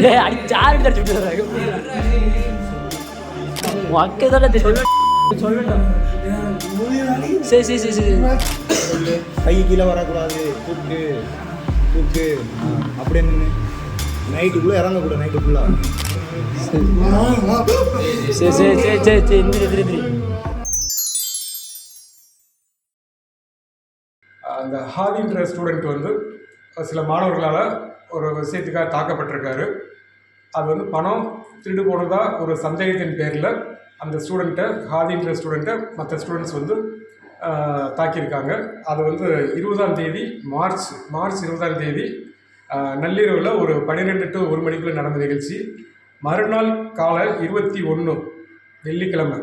டேய் அடி சாரு தட்டு உனக்கு தானே சரி சரி சரி சரி கை கீழே வரக்கூடாது ஆ, அப்படியே நின்று நைட்டுக்குள்ளே இறங்கக்கூடாது நைட்டுக்குள்ளே சரி சரி சரி சரி சரி எந்திரி அந்த ஹாதின்ற ஸ்டூடெண்ட் வந்து சில மாணவர்களால் ஒரு விஷயத்துக்காக தாக்கப்பட்டிருக்காரு. அது வந்து பணம் திருடு போனதாக ஒரு சந்தேகத்தின் பேரில் அந்த ஸ்டூடெண்ட்டை ஹாதின்ற ஸ்டூடெண்ட்டை மற்ற ஸ்டூடெண்ட்ஸ் வந்து தாக்கியிருக்காங்க. அது வந்து இருபதாம் தேதி மார்ச் மார்ச் இருபதாம் தேதி நள்ளிரவில் ஒரு பன்னிரெண்டு டு ஒரு மணிக்குள்ளே நடந்த நிகழ்ச்சி. மறுநாள் காலை இருபத்தி ஒன்று வெள்ளிக்கிழமை.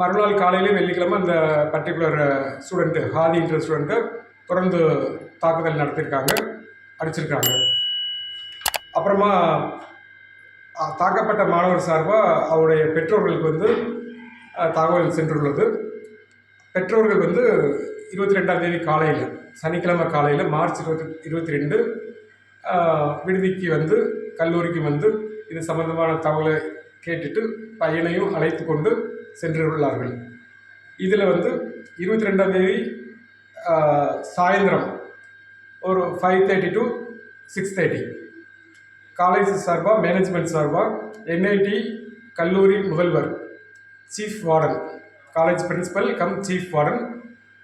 மறுநாள் காலையிலே வெள்ளிக்கிழமை அந்த பர்டிகுலர் ஸ்டூடெண்ட்டு ஹாதின்ற ஸ்டூடெண்ட்டை தொடர்ந்து தாக்குதல் நடத்தியிருக்காங்க அடிச்சிருக்காங்க. அப்புறமா தாக்கப்பட்ட மாணவர் சார்பாக அவருடைய பெற்றோர்களுக்கு வந்து தகவல் சென்றுள்ளது. பெற்றோர்கள் வந்து இருபத்தி ரெண்டாம் தேதி காலையில் சனிக்கிழமை காலையில் மார்ச் இருபத்தி இருபத்தி ரெண்டு விடுதிக்கு வந்து கல்லூரிக்கு வந்து இது சம்பந்தமான தகவலை கேட்டுட்டு பையனையும் அழைத்து கொண்டு சென்றுள்ளார்கள் இதில் வந்து இருபத்தி ரெண்டாம் தேதி சாயந்தரம் ஒரு five thirty to six thirty college சார்பாக மேனேஜ்மெண்ட் சார்பாக என்ஐடி கல்லூரி முதல்வர் chief warden college principal cum chief warden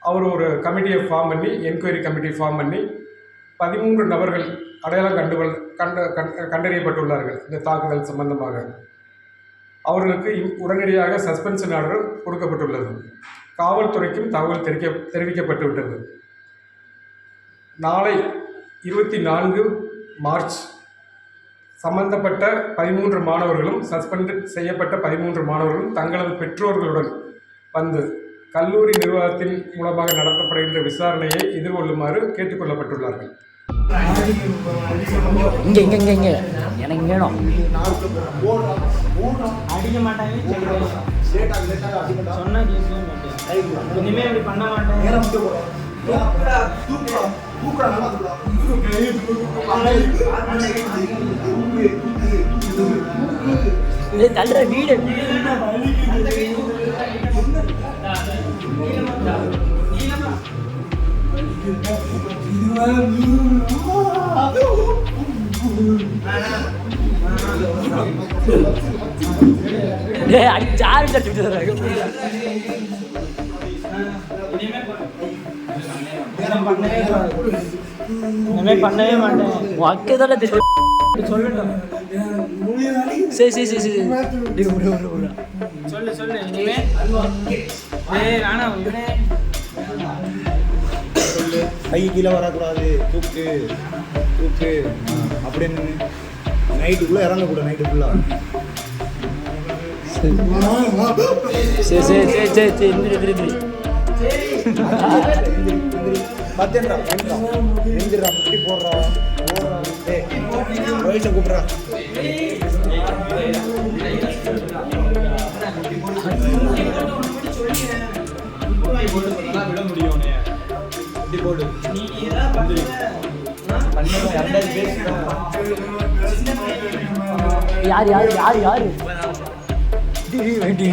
அவர் ஒரு கமிட்டியை ஃபார்ம் பண்ணி என்கொயரி கமிட்டி ஃபார்ம் பண்ணி பதிமூன்று நபர்கள் அடையாளம் கண்டுகொள் கண்ட கண் கண்டறியப்பட்டுள்ளார்கள் இந்த தாக்குதல் சம்பந்தமாக. அவர்களுக்கு உடனடியாக சஸ்பென்ஷன் ஆர்டர் கொடுக்கப்பட்டுள்ளது. காவல்துறைக்கும் தகவல் தெரிவிக்க தெரிவிக்கப்பட்டுவிட்டது. நாளை இருபத்தி நான்கு மார்ச் சம்பந்தப்பட்ட பதிமூன்று மாணவர்களும் சஸ்பெண்ட் செய்யப்பட்ட பதிமூன்று மாணவர்களும் தங்களது பெற்றோர்களுடன் வந்து கல்லூரி நிர்வாகத்தின் மூலமாக நடத்தப்படுகின்ற விசாரணையை எதிர்கொள்ளுமாறு கேட்டுக்கொள்ளப்பட்டுள்ளார்கள். இங்கே இங்கே இங்கே. எனக்கு வேணும். அடிக்க மாட்டாங்க சொன்னா கேட்கவே மாட்டேன். இனிமே இப்படி பண்ண மாட்டேன். தள்ளுற வீடு. டேய் அடி சாரு தட்டு இனிமே பண்ணவே மாட்டேன். உனக்கு தானே தெரியும். சொல்லட்டும் சரி சரி சரி. சரி. சொல்லு சொல்லு இனிமே. ஏய் வேணாம் இவனே கை கீழே வரக்கூடாது. தூக்கு தூக்கு. நின்று நைட்டுக்குள்ளே இறங்கக்கூடாது நைட்டுக்குள்ளே சரி சரி சரி சரி சரி எந்திரி எந்திரி எந்திரி பத்தேன்டா எந்திரா முட்டி போடுறா யார் யார் யார் யார்? đi đi đi.